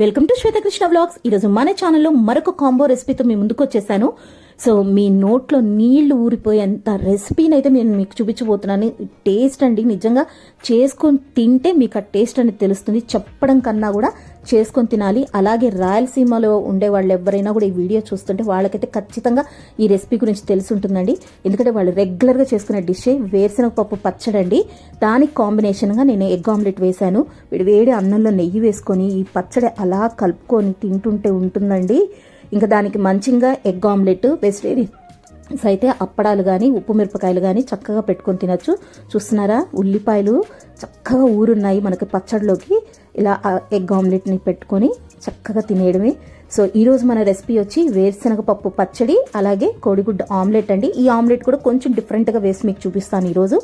Welcome to Swetha Krishna vlogs. ఈరోజు మన ఛానల్లో మరొక కాంబో రెసిపీతో మీ ముందుకు వచ్చేసాను. సో మీ నోట్లో నీళ్ళు ఊరిపోయేంత రెసిపీని అయితే నేను మీకు చూపించబోతున్నాను. టేస్ట్ అండి నిజంగా చేసుకొని తింటే మీకు ఆ టేస్ట్ అనేది తెలుస్తుంది. చెప్పడం కన్నా కూడా చేసుకొని తినాలి. అలాగే రాయలసీమలో ఉండే వాళ్ళు ఎవరైనా కూడా ఈ వీడియో చూస్తుంటే వాళ్ళకైతే ఖచ్చితంగా ఈ రెసిపీ గురించి తెలిసి ఉంటుందండి ఎందుకంటే వాళ్ళు రెగ్యులర్గా చేసుకునే డిష్ వేరుశనగ పప్పు పచ్చడి అండి దానికి కాంబినేషన్గా నేను ఎగ్ ఆమ్లెట్ వేశాను. వేడి వేడి అన్నంలో నెయ్యి వేసుకొని ఈ పచ్చడి అలా కలుపుకొని తింటుంటే ఉంటుందండి. ఇంకా దానికి మంచిగా ఎగ్ ఆమ్లెట్ వెజిటేరియన్ అయితే అప్పడాలు కానీ ఉప్పు మిరపకాయలు కానీ చక్కగా పెట్టుకొని తినచ్చు. చూస్తున్నారా? ఉల్లిపాయలు చక్కగా ఊరున్నాయి మనకి పచ్చడిలోకి. ఇలా ఎగ్ ఆమ్లెట్ని పెట్టుకొని చక్కగా తినేయడమే. సో ఈరోజు మన రెసిపీ వచ్చి వేరుశనగ పప్పు పచ్చడి అలాగే కోడిగుడ్డ ఆమ్లెట్ అండి. ఈ ఆమ్లెట్ కూడా కొంచెం డిఫరెంట్గా వేసి మీకు చూపిస్తాను ఈరోజు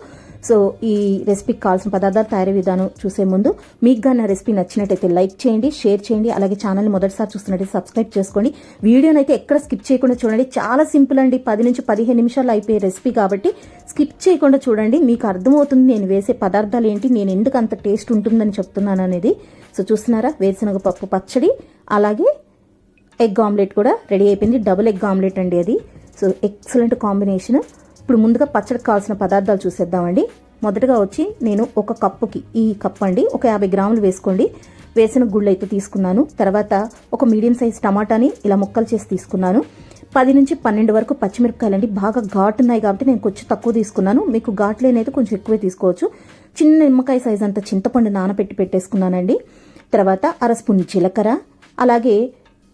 సో ఈ రెసిపీకి కావాల్సిన పదార్థాలు తయారీ విధానం చూసే ముందు మీకు నా రెసిపీ నచ్చినట్టయితే లైక్ చేయండి షేర్ చేయండి అలాగే ఛానల్ మొదటిసారి చూస్తున్నట్టయితే సబ్స్క్రైబ్ చేసుకోండి. వీడియోని అయితే ఎక్కడ స్కిప్ చేయకుండా చూడండి. చాలా సింపుల్ అండి. పది నుంచి పదిహేను నిమిషాలు అయిపోయే రెసిపీ కాబట్టి స్కిప్ చేయకుండా చూడండి. మీకు అర్థమవుతుంది నేను వేసే పదార్థాలు ఏంటి నేను ఎందుకు అంత టేస్ట్ ఉంటుందని చెప్తున్నాను అనేది. సో చూస్తున్నారా? వేరుశనగ పప్పు పచ్చడి అలాగే ఎగ్ ఆమ్లెట్ కూడా రెడీ అయిపోయింది. డబుల్ ఎగ్ ఆమ్లెట్ అండి అది. సో ఎక్సలెంట్ కాంబినేషన్ ఇప్పుడు ముందుగా పచ్చడికి కావాల్సిన పదార్థాలు చూసేద్దామండి. మొదటగా వచ్చి నేను ఒక కప్పుకి ఈ కప్ అండి ఒక యాభై గ్రాములు వేసుకోండి. వేసిన గుళ్ళు అయితే తీసుకున్నాను. తర్వాత ఒక మీడియం సైజ్ టమాటాని ఇలా ముక్కలు చేసి తీసుకున్నాను. పది నుంచి పన్నెండు వరకు పచ్చిమిరపకాయలు అండి బాగా ఘాటు ఉన్నాయి కాబట్టి నేను కొంచెం తక్కువ తీసుకున్నాను. మీకు ఘాటు లేనైతే కొంచెం ఎక్కువే తీసుకోవచ్చు. చిన్న నిమ్మకాయ సైజ్ అంత చింతపండు నానబెట్టి పెట్టేసుకున్నానండి. తర్వాత అర స్పూన్ జీలకర్ర అలాగే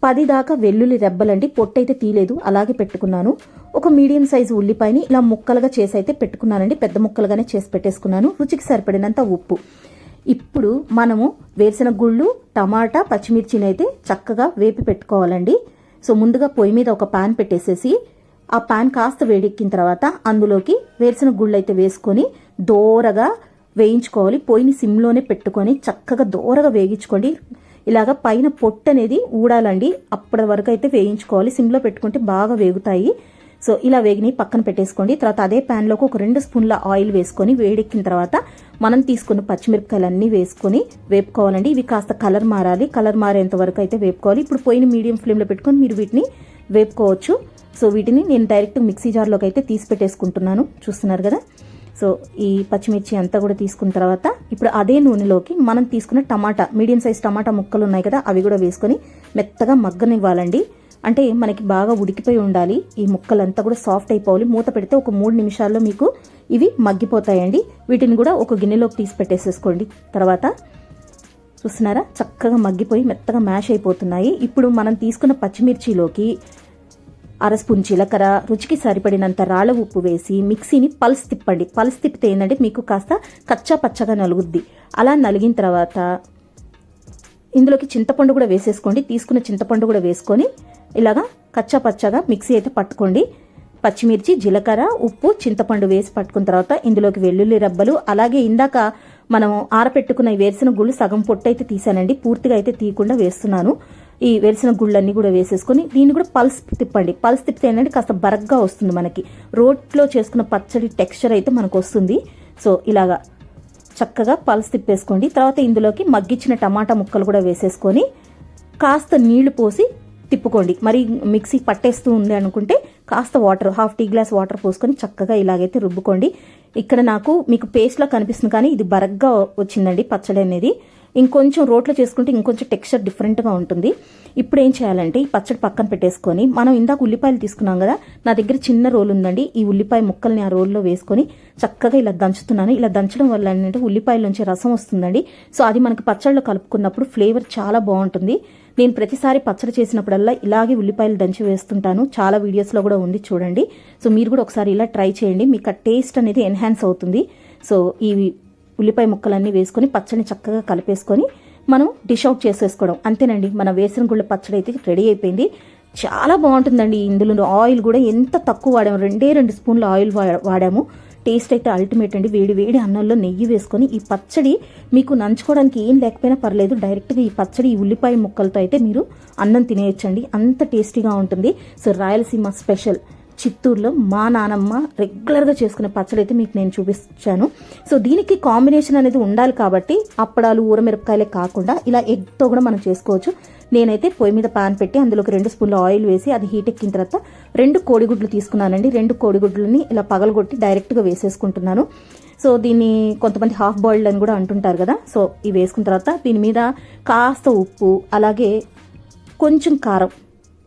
పది దాకా వెల్లుల్లి రెబ్బలండి. పొట్టయితే తీయలేదు. అలాగే పెట్టుకున్నాను. ఒక మీడియం సైజు ఉల్లిపాయని ఇలా ముక్కలుగా చేసి అయితే పెట్టుకున్నానండి. పెద్ద ముక్కలుగానే చేసి పెట్టేసుకున్నాను. రుచికి సరిపడినంత ఉప్పు. ఇప్పుడు మనము వేరుశనగ గుళ్ళు టమాటా పచ్చిమిర్చిని అయితే చక్కగా వేపి పెట్టుకోవాలండి. సో ముందుగా పొయ్యి మీద ఒక పాన్ పెట్టేసేసి ఆ పాన్ కాస్త వేడెక్కిన తర్వాత అందులోకి వేరుశనగ గుళ్ళు అయితే వేసుకొని దోరగా వేయించుకోవాలి. పొయ్యిని సిమ్లోనే పెట్టుకొని చక్కగా దోరగా వేగించుకోండి. ఇలాగ పైన పొట్టు అనేది ఊడాలండి. అప్పటి వరకు అయితే వేయించుకోవాలి. సిమ్లో పెట్టుకుంటే బాగా వేగుతాయి. సో ఇలా వేగిని పక్కన పెట్టేసుకోండి. తర్వాత అదే ప్యాన్లోకి ఒక రెండు స్పూన్ల ఆయిల్ వేసుకొని వేడెక్కిన తర్వాత మనం తీసుకున్న పచ్చిమిరపకాయలన్నీ వేసుకొని వేపుకోవాలండి. ఇవి కాస్త కలర్ మారాలి. కలర్ మారేంత వరకు అయితే వేపుకోవాలి. ఇప్పుడు పోయిన మీడియం ఫ్లేమ్లో పెట్టుకొని మీరు వీటిని వేపుకోవచ్చు. సో వీటిని నేను డైరెక్ట్ మిక్సీ జార్లోకి అయితే తీసి పెట్టేసుకుంటున్నాను. చూస్తున్నారు కదా? సో ఈ పచ్చిమిర్చి అంతా కూడా తీసుకున్న తర్వాత ఇప్పుడు అదే నూనెలోకి మనం తీసుకున్న టమాటా మీడియం సైజ్ టమాటా ముక్కలు ఉన్నాయి కదా అవి కూడా వేసుకొని మెత్తగా మగ్గనివ్వాలండి. అంటే మనకి బాగా ఉడికిపోయి ఉండాలి. ఈ ముక్కలంతా కూడా సాఫ్ట్ అయిపోవాలి. మూత పెడితే ఒక మూడు నిమిషాల్లో మీకు ఇవి మగ్గిపోతాయండి. వీటిని కూడా ఒక గిన్నెలోకి తీసి పెట్టేసేసుకోండి. తర్వాత చూస్తున్నారా? చక్కగా మగ్గిపోయి మెత్తగా మ్యాష్ అయిపోతున్నాయి. ఇప్పుడు మనం తీసుకున్న పచ్చిమిర్చిలోకి అర స్పూన్ జీలకర్ర రుచికి సరిపడినంత రాళ్ళ ఉప్పు వేసి మిక్సీని పల్స్ తిప్పండి. పల్స్ తిప్పితే ఏంటంటే మీకు కాస్త కచ్చా పచ్చగా నలుగుద్ది. అలా నలిగిన తర్వాత ఇందులోకి చింతపండు కూడా వేసేసుకోండి. తీసుకున్న చింతపండు కూడా వేసుకొని ఇలాగా కచ్చా పచ్చగా మిక్సీ అయితే పట్టుకోండి. పచ్చిమిర్చి జీలకర్ర ఉప్పు చింతపండు వేసి పట్టుకున్న తర్వాత ఇందులోకి వెల్లుల్లి రబ్బలు అలాగే ఇందాక మనం ఆరపెట్టుకున్న వేరుసిన గుళ్ళు సగం పొట్టు అయితే తీసానండి. పూర్తిగా అయితే తీయకుండా వేస్తున్నాను. ఈ వెలిసిన గుళ్ళన్నీ కూడా వేసేసుకొని దీన్ని కూడా పల్స్ తిప్పండి. పల్స్ తిప్పితే ఏంటంటే కాస్త బరగ్గా వస్తుంది మనకి. రోట్లో చేసుకున్న పచ్చడి టెక్స్చర్ అయితే మనకు వస్తుంది. సో ఇలాగా చక్కగా పల్స్ తిప్పేసుకోండి. తర్వాత ఇందులోకి మగ్గిచ్చిన టమాటా ముక్కలు కూడా వేసేసుకొని కాస్త నీళ్ళు పోసి తిప్పుకోండి. మరి మిక్సీ పట్టేస్తూ ఉంది అనుకుంటే కాస్త water half tea glass water పోసుకొని చక్కగా ఇలాగైతే రుబ్బుకోండి. ఇక్కడ నాకు మీకు పేస్ట్లా కనిపిస్తుంది కానీ ఇది బరగ్గా వచ్చిందండి పచ్చడి అనేది. ఇంకొంచెం రోట్లో చేసుకుంటే ఇంకొంచెం టెక్స్చర్ డిఫరెంట్గా ఉంటుంది. ఇప్పుడు ఏం చేయాలంటే ఈ పచ్చడి పక్కన పెట్టేసుకొని మనం ఇందాక ఉల్లిపాయలు తీసుకున్నాం కదా నా దగ్గర చిన్న రోల్ ఉందండి. ఈ ఉల్లిపాయ ముక్కల్ని ఆ రోల్లో వేసుకొని చక్కగా ఇలా దంచుతున్నాను. ఇలా దంచడం వల్ల ఏంటంటే ఉల్లిపాయల నుంచి రసం వస్తుందండి. సో అది మనకి పచ్చళ్ళు కలుపుకున్నప్పుడు ఫ్లేవర్ చాలా బాగుంటుంది. నేను ప్రతిసారి పచ్చడి చేసినప్పుడల్లా ఇలాగే ఉల్లిపాయలు దంచి వేస్తుంటాను. చాలా వీడియోస్లో కూడా ఉంది చూడండి. సో మీరు కూడా ఒకసారి ఇలా ట్రై చేయండి. మీకు ఆ టేస్ట్ అనేది ఎన్హాన్స్ అవుతుంది. సో ఈ ఉల్లిపాయ ముక్కలన్నీ వేసుకొని పచ్చడిని చక్కగా కలిపేసుకొని మనం డిష్ అవుట్ చేసేసుకోవడం. అంతేనండి మన వేసిన గుళ్ళ పచ్చడి అయితే రెడీ అయిపోయింది. చాలా బాగుంటుందండి ఇందులో ఆయిల్ కూడా ఎంత తక్కువ వాడాము రెండే రెండు స్పూన్ల ఆయిల్ వాడాము. టేస్ట్ అయితే అల్టిమేట్ అండి. వేడి వేడి అన్నంలో నెయ్యి వేసుకొని ఈ పచ్చడి మీకు నంచుకోవడానికి ఏం లేకపోయినా పర్లేదు. డైరెక్ట్గా ఈ పచ్చడి ఈ ఉల్లిపాయ ముక్కలతో అయితే మీరు అన్నం తినేయచ్చండి. అంత టేస్టీగా ఉంటుంది. So Rayalaseema special. చిత్తూరులో మా నానమ్మ రెగ్యులర్గా చేసుకునే పచ్చడి అయితే మీకు నేను చూపించాను సో దీనికి కాంబినేషన్ అనేది ఉండాలి కాబట్టి అప్పడాలు ఊరమిరపకాయలే కాకుండా ఇలా ఎగ్తో కూడా మనం చేసుకోవచ్చు. నేనైతే పొయ్యి మీద పాన్ పెట్టి అందులోకి రెండు స్పూన్ల ఆయిల్ వేసి అది హీట్ ఎక్కిన తర్వాత రెండు కోడిగుడ్లు తీసుకున్నానండి. రెండు కోడిగుడ్లని ఇలా పగలగొట్టి డైరెక్ట్గా వేసేసుకుంటున్నాను. సో దీన్ని కొంతమంది హాఫ్ బాయిల్డ్ అని కూడా అంటుంటారు కదా. సో ఇవి వేసుకున్న తర్వాత దీని మీద కాస్త ఉప్పు అలాగే కొంచెం కారం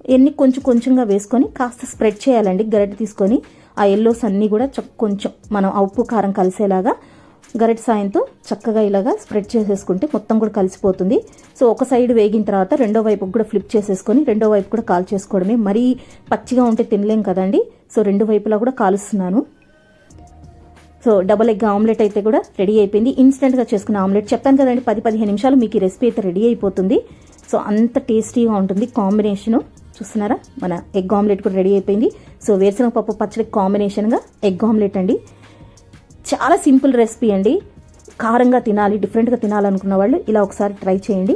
ఇవన్నీ కొంచెం కొంచెంగా వేసుకొని కాస్త స్ప్రెడ్ చేయాలండి. గరిటె తీసుకొని ఆ ఎల్లోస్ అన్నీ కూడా చక్క కొంచెం మనం ఉప్పు కారం కలిసేలాగా గరిటె సాయంతో చక్కగా ఇలాగా స్ప్రెడ్ చేసేసుకుంటే మొత్తం కూడా కలిసిపోతుంది. సో ఒక సైడ్ వేగిన తర్వాత రెండో వైపు కూడా ఫ్లిప్ చేసేసుకొని రెండో వైపు కూడా కాల్ చేసుకోవడమే. మరీ పచ్చిగా ఉంటే తినలేం కదండి. సో రెండు వైపులా కూడా కాలుస్తున్నాను. సో డబల్ ఎగ్ ఆమ్లెట్ అయితే కూడా రెడీ అయిపోయింది. ఇన్స్టెంట్గా చేసుకున్న ఆమ్లెట్ చెప్పాను కదండి పది పదిహేను నిమిషాలు మీకు ఈ రెసిపీ అయితే రెడీ అయిపోతుంది. సో అంత టేస్టీగా ఉంటుంది కాంబినేషను. చూస్తున్నారా? మన ఎగ్ ఆమ్లెట్ కూడా రెడీ అయిపోయింది. సో వేరుశనగ పప్పు పచ్చడి కాంబినేషన్గా ఎగ్ ఆమ్లెట్ అండి. చాలా సింపుల్ రెసిపీ అండి. కారంగా తినాలి డిఫరెంట్గా తినాలనుకున్న వాళ్ళు ఇలా ఒకసారి ట్రై చేయండి.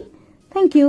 Thank you